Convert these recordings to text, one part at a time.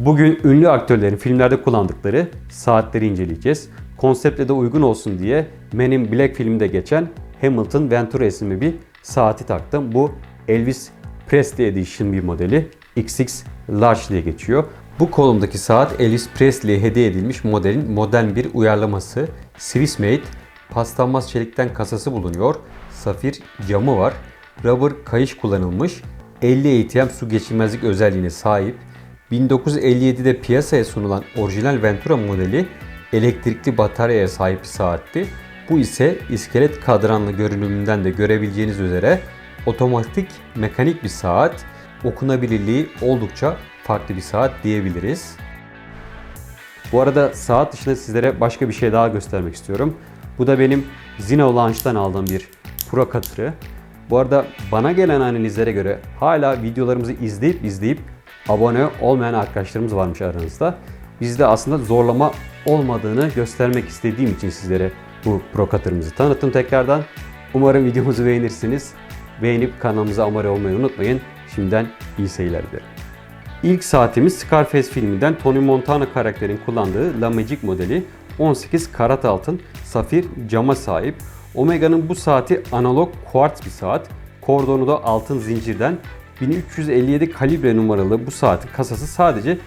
Bugün ünlü aktörlerin filmlerde kullandıkları saatleri inceleyeceğiz. Konseptle de uygun olsun diye Men in Black filminde geçen Hamilton Ventura isimli bir saati taktım. Bu Elvis Presley Edition bir modeli. XX Large diye geçiyor. Bu kolumdaki saat Elvis Presley'e hediye edilmiş modelin modern bir uyarlaması. Swiss made, paslanmaz çelikten kasası bulunuyor. Safir camı var. Rubber kayış kullanılmış. 50 ATM su geçirmezlik özelliğine sahip. 1957'de piyasaya sunulan orijinal Ventura modeli elektrikli bataryaya sahip bir saatti. Bu ise iskelet kadranlı görünümünden de görebileceğiniz üzere otomatik mekanik bir saat. Okunabilirliği oldukça farklı bir saat diyebiliriz. Bu arada saat dışında sizlere başka bir şey daha göstermek istiyorum. Bu da benim Zino Launch'tan aldığım bir Pro Cutter'ı. Bu arada bana gelen analizlere göre hala videolarımızı izleyip izleyip abone olmayan arkadaşlarımız varmış aranızda. Bizde aslında zorlama olmadığını göstermek istediğim için sizlere bu Pro Cutter'ımızı tanıttım tekrardan. Umarım videomuzu beğenirsiniz. Beğenip kanalımıza abone olmayı unutmayın. Şimdiden iyi seyirler dilerim. İlk saatimiz Scarface filminden Tony Montana karakterinin kullandığı La Magic modeli 18 karat altın safir cama sahip. Omega'nın bu saati analog kuartz bir saat. Kordonu da altın zincirden 1357 kalibre numaralı bu saatin kasası sadece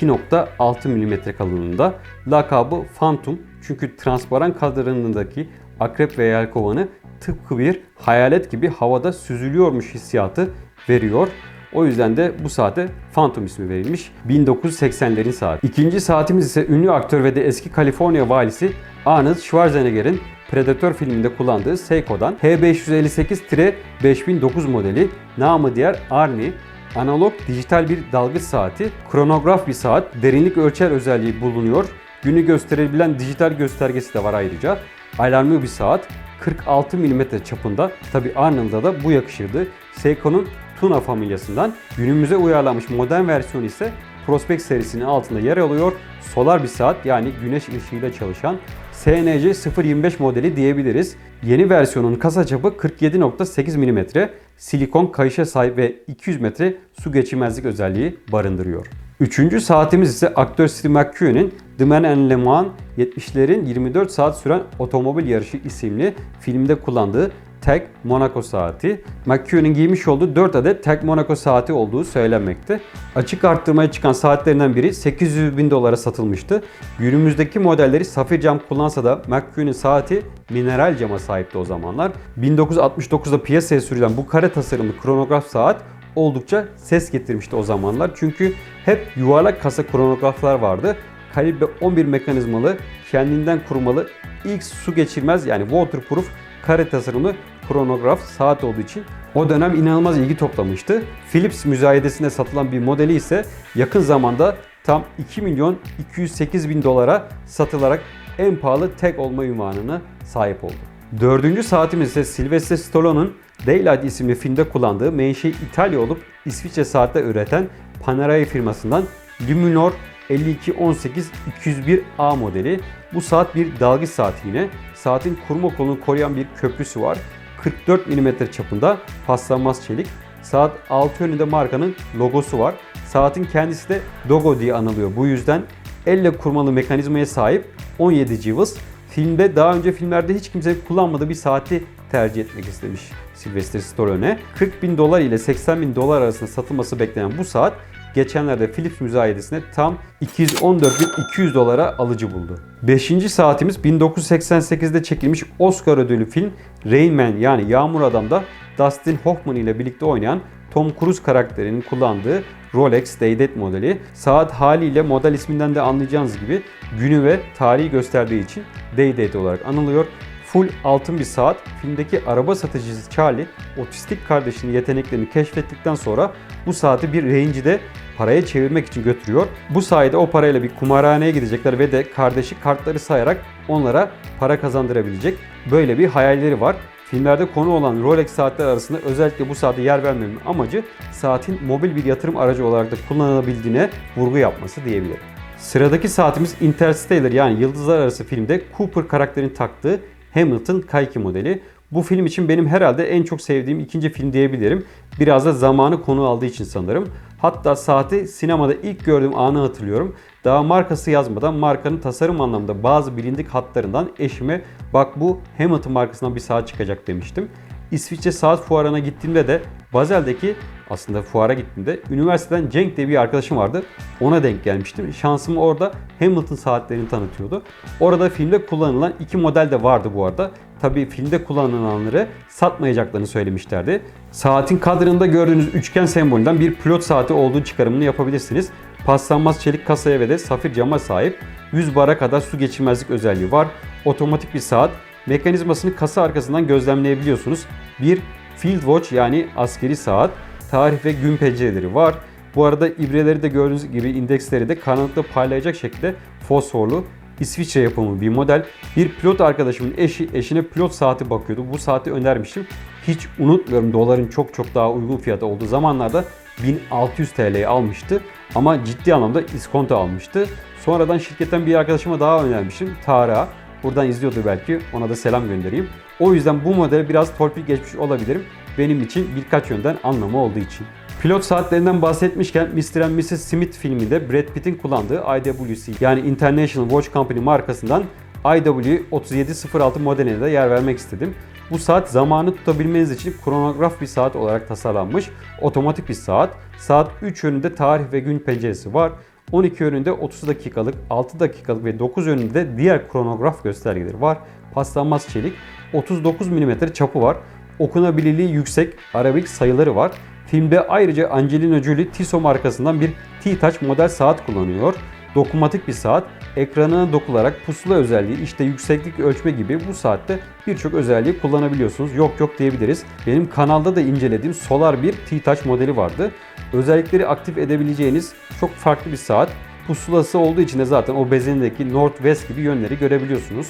2.6 mm kalınlığında. Lakabı Phantom çünkü transparan kadranındaki akrep ve yelkovanı tıpkı bir hayalet gibi havada süzülüyormuş hissiyatı veriyor. O yüzden de bu saate Phantom ismi verilmiş. 1980'lerin saati. İkinci saatimiz ise ünlü aktör ve de eski Kaliforniya valisi Arnold Schwarzenegger'in Predator filminde kullandığı Seiko'dan H558-5009 modeli namı diğer Arnie analog dijital bir dalgıç saati, kronograf bir saat, derinlik ölçer özelliği bulunuyor. Günü gösterebilen dijital göstergesi de var ayrıca. Alarmlı bir saat, 46 mm çapında. Tabi Arnold'a da bu yakışırdı. Seiko'nun Tuna familyasından günümüze uyarlanmış modern versiyonu ise Prospect serisinin altında yer alıyor. Solar bir saat yani güneş ışığıyla çalışan SNC 025 modeli diyebiliriz. Yeni versiyonun kasa çapı 47.8 mm, silikon kayışa sahip ve 200 metre su geçirmezlik özelliği barındırıyor. Üçüncü saatimiz ise aktör Steve McQueen'in The Man and Le Mans 70'lerin 24 saat süren otomobil yarışı isimli filmde kullandığı Tag Monaco saati. McQueen'in giymiş olduğu 4 adet Tag Monaco saati olduğu söylenmekte. Açık arttırmaya çıkan saatlerinden biri 800 bin dolara satılmıştı. Günümüzdeki modelleri safir cam kullansa da McQueen'in saati mineral cama sahipti o zamanlar. 1969'da piyasaya sürülen bu kare tasarımlı kronograf saat oldukça ses getirmişti o zamanlar. Çünkü hep yuvarlak kasa kronograflar vardı. Kalibre 11 mekanizmalı, kendinden kurmalı, ilk su geçirmez yani waterproof kare tasarımlı kronograf saat olduğu için o dönem inanılmaz ilgi toplamıştı. Philips müzayedesinde satılan bir modeli ise yakın zamanda tam 2 milyon 208 bin dolara satılarak en pahalı tek olma ünvanına sahip oldu. Dördüncü saatimiz ise Sylvester Stallone'un Daylight isimli filmde kullandığı menşei İtalya olup İsviçre saatte üreten Panerai firmasından Luminor 5218 201A modeli. Bu saat bir dalgıç saati yine. Saatin kurma kolunu koruyan bir köprüsü var. 44 mm çapında paslanmaz çelik. Saat altı yönünde markanın logosu var. Saatin kendisi de Dogo diye anılıyor. Bu yüzden elle kurmalı mekanizmaya sahip 17 cıvız. Filmde daha önce filmlerde hiç kimse kullanmadığı bir saati tercih etmek istemiş Sylvester Stallone. 40 bin dolar ile 80 bin dolar arasında satılması beklenen bu saat geçenlerde Philips müzayedesinde tam 214.200 dolara alıcı buldu. 5. saatimiz 1988'de çekilmiş Oscar ödüllü film Rain Man yani Yağmur Adam'da Dustin Hoffman ile birlikte oynayan Tom Cruise karakterinin kullandığı Rolex Day-Date modeli. Saat haliyle model isminden de anlayacağınız gibi günü ve tarihi gösterdiği için Day-Date olarak anılıyor. Full altın bir saat. Filmdeki araba satıcısı Charlie otistik kardeşinin yeteneklerini keşfettikten sonra bu saati bir rencide paraya çevirmek için götürüyor. Bu sayede o parayla bir kumarhaneye gidecekler ve de kardeşi kartları sayarak onlara para kazandırabilecek. Böyle bir hayalleri var. Filmlerde konu olan Rolex saatler arasında özellikle bu saate yer vermemin amacı saatin mobil bir yatırım aracı olarak da kullanılabildiğine vurgu yapması diyebilirim. Sıradaki saatimiz Interstellar yani Yıldızlar Arası filmde Cooper karakterinin taktığı Hamilton Kaiki modeli. Bu film için benim herhalde en çok sevdiğim ikinci film diyebilirim. Biraz da zamanı konu aldığı için sanırım. Hatta saati sinemada ilk gördüğüm anı hatırlıyorum. Daha markası yazmadan markanın tasarım anlamında bazı bilindik hatlarından eşime bak bu Hamilton markasından bir saat çıkacak demiştim. İsviçre saat fuarına gittiğimde de Bazel'deki aslında fuara gittiğimde üniversiteden Cenk diye bir arkadaşım vardı. Ona denk gelmiştim. Şansım orada Hamilton saatlerini tanıtıyordu. Orada filmde kullanılan iki model de vardı bu arada. Tabii filmde kullanılanları satmayacaklarını söylemişlerdi. Saatin kadrında gördüğünüz üçgen sembolünden bir pilot saati olduğu çıkarımını yapabilirsiniz. Paslanmaz çelik kasaya ve de safir cama sahip 100 bara kadar su geçirmezlik özelliği var. Otomatik bir saat. Mekanizmasını kasa arkasından gözlemleyebiliyorsunuz. Bir Field Watch yani askeri saat. Tarih ve gün pencereleri var. Bu arada ibreleri de gördüğünüz gibi indeksleri de karanlıkta parlayacak şekilde fosforlu İsviçre yapımı bir model. Bir pilot arkadaşımın eşi eşine pilot saati bakıyordu. Bu saati önermiştim. Hiç unutmuyorum doların çok çok daha uygun fiyatı olduğu zamanlarda 1600 TL'ye almıştı. Ama ciddi anlamda iskonto almıştı. Sonradan şirketten bir arkadaşıma daha önermiştim. Tara. Buradan izliyordu belki. Ona da selam göndereyim. O yüzden bu model biraz torpil geçmiş olabilirim. Benim için birkaç yönden anlamı olduğu için. Pilot saatlerinden bahsetmişken Mr. and Mrs. Smith filminde Brad Pitt'in kullandığı IWC yani International Watch Company markasından IW3706 modeline de yer vermek istedim. Bu saat zamanı tutabilmeniz için kronograf bir saat olarak tasarlanmış. Otomatik bir saat. Saat 3 yönünde tarih ve gün penceresi var. 12 yönünde 30 dakikalık, 6 dakikalık ve 9 yönünde diğer kronograf göstergeleri var. Paslanmaz çelik. 39 mm çapı var. Okunabilirliği yüksek, arabik sayıları var. Filmde ayrıca Angelina Jolie Tissot markasından bir T-Touch model saat kullanıyor. Dokunmatik bir saat, ekranına dokularak pusula özelliği, işte yükseklik ölçme gibi bu saatte birçok özelliği kullanabiliyorsunuz. Yok yok diyebiliriz. Benim kanalda da incelediğim Solar bir T-Touch modeli vardı. Özellikleri aktif edebileceğiniz çok farklı bir saat. Pusulası olduğu için de zaten o bezenindeki Northwest gibi yönleri görebiliyorsunuz.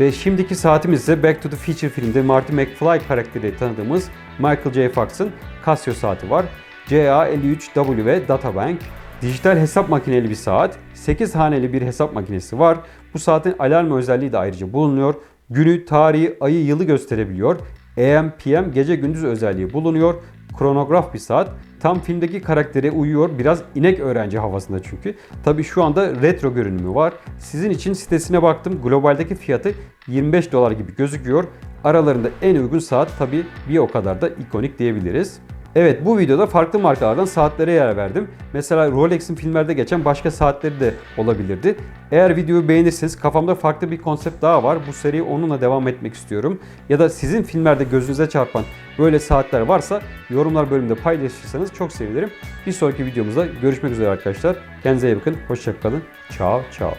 Ve şimdiki saatimiz ise Back to the Future filmde Marty McFly karakteri tanıdığımız Michael J. Fox'ın Casio saati var. CA53W Databank. Dijital hesap makineli bir saat. 8 haneli bir hesap makinesi var. Bu saatin alarm özelliği de ayrıca bulunuyor. Günü, tarihi, ayı, yılı gösterebiliyor. AM, PM, gece gündüz özelliği bulunuyor. Kronograf bir saat. Tam filmdeki karaktere uyuyor. Biraz inek öğrenci havasında çünkü. Tabi şu anda retro görünümü var. Sizin için sitesine baktım. Globaldeki fiyatı 25 dolar gibi gözüküyor. Aralarında en uygun saat tabi bir o kadar da ikonik diyebiliriz. Evet bu videoda farklı markalardan saatlere yer verdim. Mesela Rolex'in filmlerde geçen başka saatleri de olabilirdi. Eğer videoyu beğenirseniz kafamda farklı bir konsept daha var. Bu seriyi onunla devam etmek istiyorum. Ya da sizin filmlerde gözünüze çarpan böyle saatler varsa yorumlar bölümünde paylaşırsanız çok sevinirim. Bir sonraki videomuzda görüşmek üzere arkadaşlar. Kendinize iyi bakın. Hoşçakalın. Ciao ciao.